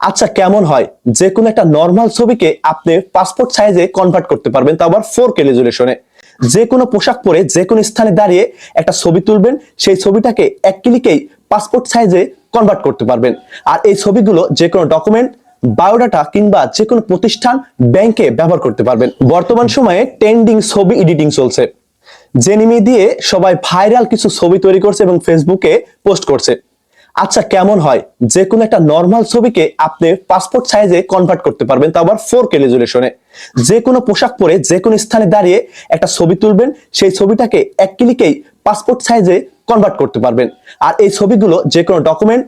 আচ্ছা কেমন হয়? যে কোনো একটা নর্মাল ছবিকে আপনি পাসপোর্ট সাইজে কনভার্ট করতে পারবেন, তা আবার ফোর কে রেজুলেশনে যে কোনো পোশাক পরে যে কোনো স্থানে দাঁড়িয়ে একটা ছবি তুলবেন, সেই ছবিটাকে এক ক্লিকেই পাসপোর্ট সাইজে কনভার্ট করতে পারবেন। আর এই ছবিগুলো যে কোনো ডকুমেন্ট বায়োডাটা কিংবা যে কোনো প্রতিষ্ঠান ব্যাংকে ব্যবহার করতে পারবেন। বর্তমান সময়ে ট্রেন্ডিং ছবি এডিটিং চলছে। জেনিমি দিয়ে সবাই ভাইরাল কিছু ছবি তৈরি করছে এবং ফেসবুকে পোস্ট করছে। আচ্ছা কেমন হয়? যে কোনো একটা নর্মাল ছবিকে আপনি পাসপোর্ট সাইজে কনভার্ট করতে পারবেন, তা আবার ফোর কে রেজুলেশনে যে কোনো পোশাক পরে যে কোনো স্থানে দাঁড়িয়ে একটা ছবি তুলবেন, সেই ছবিটাকে এক ক্লিকেই পাসপোর্ট সাইজে কনভার্ট করতে পারবেন। আর এই ছবিগুলো যে কোনো ডকুমেন্ট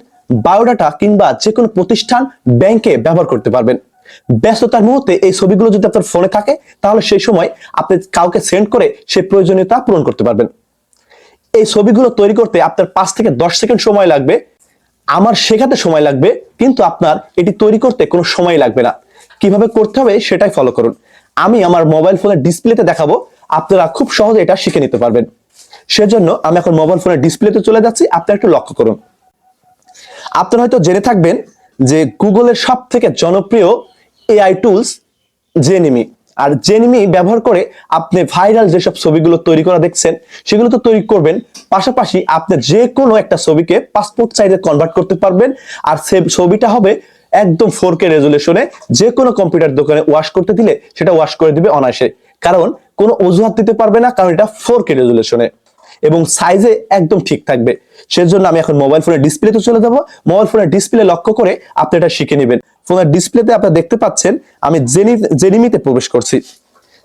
বায়োডাটা কিংবা যে কোনো প্রতিষ্ঠান ব্যাংকে ব্যবহার করতে পারবেন। ব্যস্ততার মুহূর্তে এই ছবিগুলো যদি আপনার ফোনে থাকে, তাহলে সেই সময় আপনি কাউকে সেন্ড করে সেই প্রয়োজনীয়তা পূরণ করতে পারবেন। এই ছবিগুলো তৈরি করতে আপনার পাঁচ থেকে দশ সেকেন্ড সময় লাগবে। আমার শেখাতে সময় লাগবে, কিন্তু আপনার এটি তৈরি করতে কোনো সময় লাগবে না। কীভাবে করতে হবে সেটাই ফলো করুন। আমি আমার মোবাইল ফোনের ডিসপ্লেতে দেখাবো, আপনারা খুব সহজে এটা শিখে নিতে পারবেন। সেজন্য আমি এখন মোবাইল ফোনের ডিসপ্লেতে চলে যাচ্ছি, আপনারা একটু লক্ষ্য করুন। আপনারা হয়তো জেনে থাকবেন যে গুগলের সব থেকে জনপ্রিয় এআই টুলস জেনিমি আর জেনিমি ব্যবহার করে আপনি ভাইরাল যেসব ছবিগুলো তৈরি করা দেখছেন, সেগুলো তো তৈরি করবেন। পাশাপাশি আপনি যে কোনো একটা ছবিকে পাসপোর্ট সাইজে কনভার্ট করতে পারবেন। আর ছবিটা হবে একদম ফোর কে রেজুলেশনে যে কোনো কম্পিউটার দোকানে ওয়াশ করতে দিলে সেটা ওয়াশ করে দিবে অনায়াসে। কারণ কোনো অজুহাত দিতে পারবে না, কারণ এটা ফোর কে রেজুলেশনে এবং সাইজে একদম ঠিক থাকবে। সেজন্য আমি এখন মোবাইল ফোনের ডিসপ্লেতে চলে যাব। মোবাইল ফোনের ডিসপ্লে লক্ষ্য করে আপনি এটা শিখে নেবেন। ফোনের ডিসপ্লেতে আপনারা দেখতে পাচ্ছেন, আমি জেনি, জেনিমিতে প্রবেশ করছি।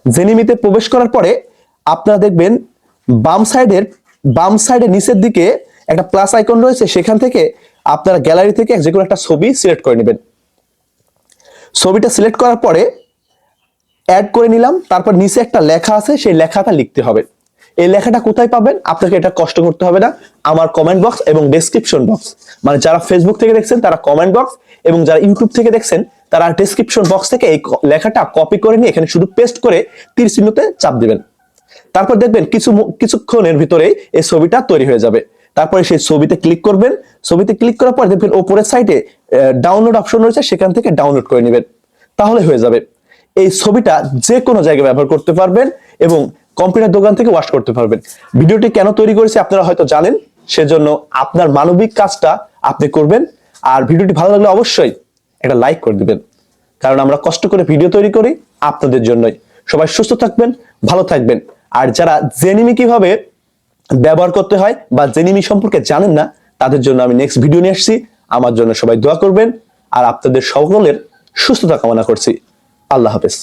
জেনিমিতে প্রবেশ করার পরে আপনারা দেখবেন বাম সাইডের বাম সাইডের নিচের দিকে একটা প্লাস আইকন রয়েছে, সেখান থেকে আপনারা গ্যালারি থেকে যে কোনো একটা ছবি সিলেক্ট করে নেবেন। ছবিটা সিলেক্ট করার পরে অ্যাড করে নিলাম, তারপর নিচে একটা লেখা আছে, সেই লেখাটা লিখতে হবে। এই লেখাটা কোথায় পাবেন? আপনাকে এটা কষ্ট করতে হবে না। আমার কমেন্ট বক্স এবং ডেসক্রিপশন বক্স মানে যারা ফেসবুক থেকে দেখছেন, তারা কমেন্ট বক্স এবং যারা ইউটিউব থেকে দেখছেন, তারা ডেসক্রিপশন বক্স থেকে এই লেখাটা কপি করে নিয়ে এখানে শুধু পেস্ট করে তীর চিহ্নতে চাপ দিবেন। তারপর দেখবেন কিছু কিছুক্ষণের ভিতরেই এই ছবিটা তৈরি হয়ে যাবে। তারপরে সেই ছবিতে ক্লিক করবেন। ছবিতে ক্লিক করার পর দেখবেন ওপরের সাইডে ডাউনলোড অপশন রয়েছে, সেখান থেকে ডাউনলোড করে নেবেন। তাহলে হয়ে যাবে। এই ছবিটা যে কোনো জায়গায় ব্যবহার করতে পারবেন এবং কম্পিউটার দোকান থেকে ওয়াশ করতে পারবেন। ভিডিওটি কেন তৈরি করেছি আপনারা হয়তো জানেন, সেজন্য আপনার মানবিক কাজটা আপনি করবেন, আর ভিডিওটি ভালো লাগলে অবশ্যই একটা লাইক করে দিবেন। কারণ আমরা কষ্ট করে ভিডিও তৈরি করি আপনাদের জন্যই। সবাই সুস্থ থাকবেন, ভালো থাকবেন। আর যারা জেনিমি কীভাবে ব্যবহার করতে হয় বা জেনিমি সম্পর্কে জানেন না, তাদের জন্য আমি নেক্সট ভিডিও নিয়ে আসছি। আমার জন্য সবাই দোয়া করবেন, আর আপনাদের সকলের সুস্থতা কামনা করছি। আল্লাহ হাফেজ।